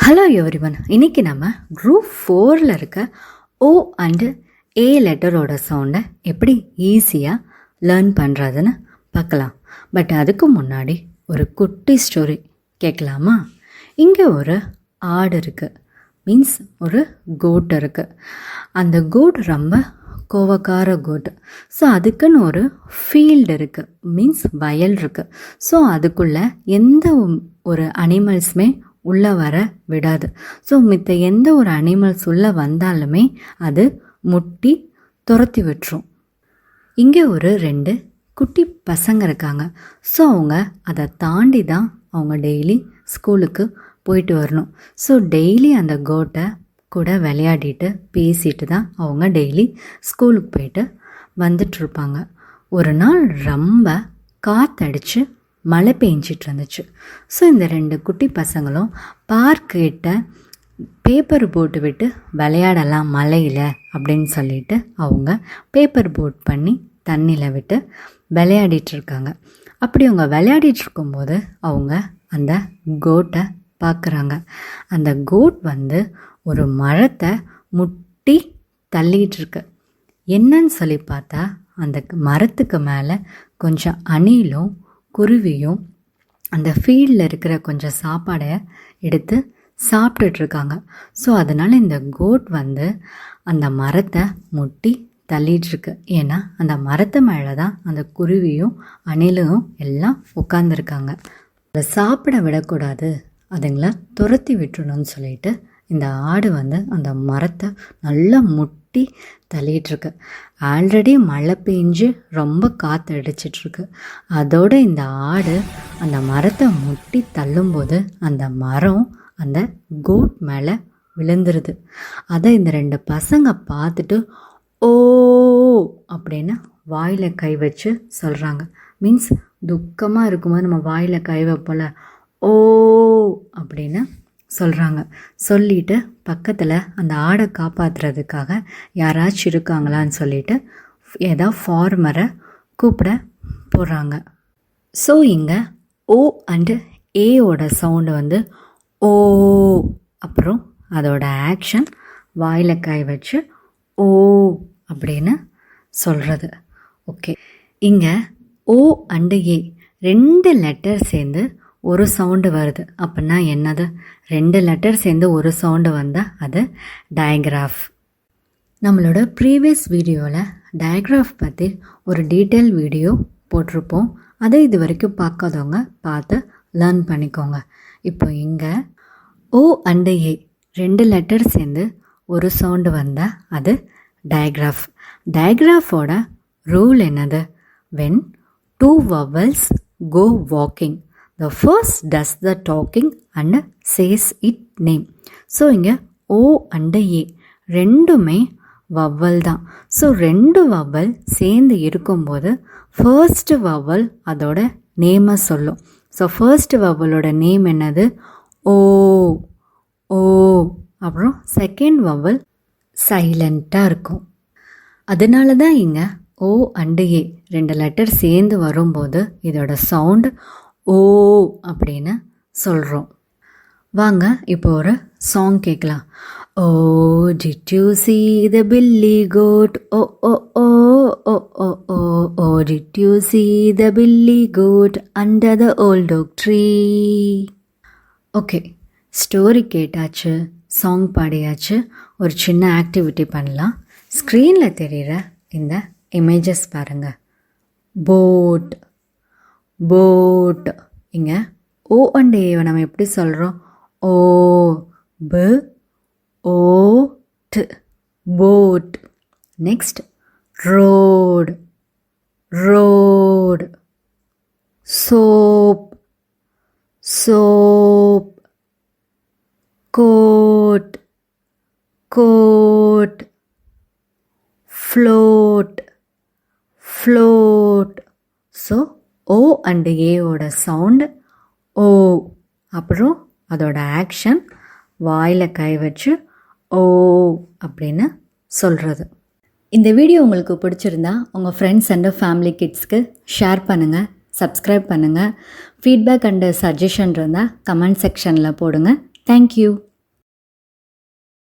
Hello everyone இன்னைக்கு நம்ம group ஃபோரில் இருக்க ஓ அண்டு ஏ லெட்டரோட சவுண்டை எப்படி ஈஸியாக லேர்ன் பண்ணுறதுன்னு பார்க்கலாம். பட் அதுக்கு முன்னாடி ஒரு குட்டி ஸ்டோரி கேட்கலாமா? இங்கே ஒரு ஆடு இருக்குது மீன்ஸ் ஒரு கோட் இருக்குது அந்த கோட் ரொம்ப கோவக்கார கோட் ஸோ அதுக்குன்னு ஒரு ஃபீல்டு இருக்குது மீன்ஸ் வயல் இருக்குது ஸோ அதுக்குள்ளே எந்த ஒரு அனிமல்ஸுமே உள்ளே வர விடாது. ஸோ மித்த எந்த ஒரு அனிமல்ஸ் உள்ளே வந்தாலுமே அது முட்டி துரத்தி விட்டுரும். இங்கே ஒரு ரெண்டு குட்டி பசங்க இருக்காங்க. ஸோ அவங்க அதை தாண்டி தான் அவங்க டெய்லி ஸ்கூலுக்கு போயிட்டு வரணும். ஸோ டெய்லி அந்த கோட்டை கூட விளையாடிட்டு பேசிட்டு தான் அவங்க டெய்லி ஸ்கூலுக்கு போயிட்டு வந்துட்டுருப்பாங்க ஒரு நாள் ரொம்ப காற்றடிச்சு மழை பெஞ்சிட்டு இருந்துச்சு ஸோ இந்த ரெண்டு குட்டி பசங்களும் பார்க்கிட்ட பேப்பர் போட்டு விட்டு விளையாடலாம் மழையில் அப்படின்னு சொல்லிட்டு அவங்க பேப்பர் போட் பண்ணி தண்ணியில் விட்டு விளையாடிட்டு இருக்காங்க அப்படி அவங்க விளையாடிட்டு இருக்கும்போது அவங்க அந்த கோட்டை பார்க்குறாங்க அந்த கோட் வந்து ஒரு மரத்தை முட்டி தள்ளிகிட்டு இருக்கு என்னன்னு சொல்லி பார்த்தா அந்த மரத்துக்கு மேலே கொஞ்சம் அணிலும் குருவியும் அந்த ஃபீல்டில் இருக்கிற கொஞ்சம் சாப்பாடை எடுத்து சாப்பிட்டுட்ருக்காங்க. ஸோ அதனால் இந்த கோட் வந்து அந்த மரத்தை முட்டி தள்ளிகிட்ருக்கு ஏன்னா அந்த மரத்து மேலே தான் அந்த குருவியும் அணிலும் எல்லாம் உட்காந்துருக்காங்க அதை சாப்பிட விடக்கூடாது. அதுங்களை துரத்தி விட்டுணும்னு சொல்லிட்டு இந்த ஆடு வந்து அந்த மரத்தை நல்லா முட்டி தள்ளிகிட்ருக்கு ஆல்ரெடி மழை பெஞ்சு ரொம்ப காற்று அடிச்சிட்ருக்கு. அதோடு இந்த ஆடு அந்த மரத்தை முட்டி தள்ளும்போது அந்த மரம் அந்த கோட் மேலே விழுந்துருது. அதை இந்த ரெண்டு பசங்க பார்த்துட்டு ஓ அப்படின்னு வாயில் கை வச்சு சொல்கிறாங்க மீன்ஸ் துக்கமாக இருக்கும்போது நம்ம வாயில் கை வைப்போல ஓ அப்படின்னு சொல்கிறாங்க சொல்லிட்டு பக்கத்தில் அந்த ஆடை காப்பாற்றுறதுக்காக யாராச்சும் இருக்காங்களான்னு சொல்லிட்டு ஏதோ ஃபார்மரை கூப்பிட போகிறாங்க ஸோ இங்கே ஓ அண்டு ஏவோட சவுண்டு வந்து ஓ அப்புறம் அதோட ஆக்ஷன் வாயில் காய் வச்சு ஓ அப்படின்னு சொல்கிறது ஓகே இங்கே ஓ அண்டு ஏ ரெண்டு லெட்டர் சேர்ந்து ஒரு சவுண்டு வருது. அப்படின்னா என்னது? ரெண்டு லெட்டர் சேர்ந்து ஒரு சவுண்டு வந்தால் அது டயக்ராஃப் நம்மளோட ப்ரீவியஸ் வீடியோவில் டயக்ராஃப் பற்றி ஒரு டீட்டெயில் வீடியோ போட்டிருப்போம். அதை இது வரைக்கும் பார்க்காதவங்க பார்த்து லேர்ன் பண்ணிக்கோங்க. இப்போ இங்கே ஓ அண்டு ஏ ரெண்டு லெட்டர் சேர்ந்து ஒரு சவுண்டு வந்தால் அது டயக்ராஃப் டயக்ராஃபோட ரூல் என்னது? When two vowels go walking the first does the talking and says it name so இங்கே ஓ அண்ட் ஏ ரெண்டுமே வவ்வல் தான். ஸோ ரெண்டு வவ்வல் சேர்ந்து இருக்கும்போது ஃபர்ஸ்ட் வவ்வல் அதோட நேமை சொல்லும். ஸோ ஃபர்ஸ்ட் வவ்வலோட நேம் என்னது? ஓ ஓ அப்புறம் செகண்ட் வவ்வல் சைலண்ட்டாக இருக்கும். அதனால தான் இங்கே ஓ அண்டு ஏ ரெண்டு லெட்டர் சேர்ந்து வரும்போது இதோட சவுண்ட் ஓ அப்படின்னு சொல்கிறோம் வாங்க இப்போ ஒரு சாங் கேட்கலாம். ஓ did you see the billy goat oh oh oh oh oh oh oh did you see the billy goat under the old oak tree okay story கேட்டாச்சு சாங் பாடியாச்சு ஒரு சின்ன ஆக்டிவிட்டி பண்ணலாம். ஸ்க்ரீனில் தெரிகிற இந்த இமேஜஸ் பாருங்கள் போட் போட். இங்கே ஓ அண்ட் ஏவை நம்ம எப்படி சொல்கிறோம் O b O t. Boat. Next road. Road. Soap. Soap. Coat. Coat. Float. Float. So O and ஏவோட சவுண்டு ஓ அப்புறம் அதோட ஆக்ஷன் வாயில் கை வச்சு ஓ அப்படின்னு சொல்கிறது இந்த வீடியோ உங்களுக்கு பிடிச்சிருந்தா உங்கள் ஃப்ரெண்ட்ஸ் அண்டு ஃபேமிலி கிட்ஸ்க்கு ஷேர் பண்ணுங்கள் சப்ஸ்கிரைப் பண்ணுங்கள் ஃபீட்பேக் அண்டு சஜஷன் இருந்தால் கமெண்ட் செக்ஷனில் போடுங்க. Thank you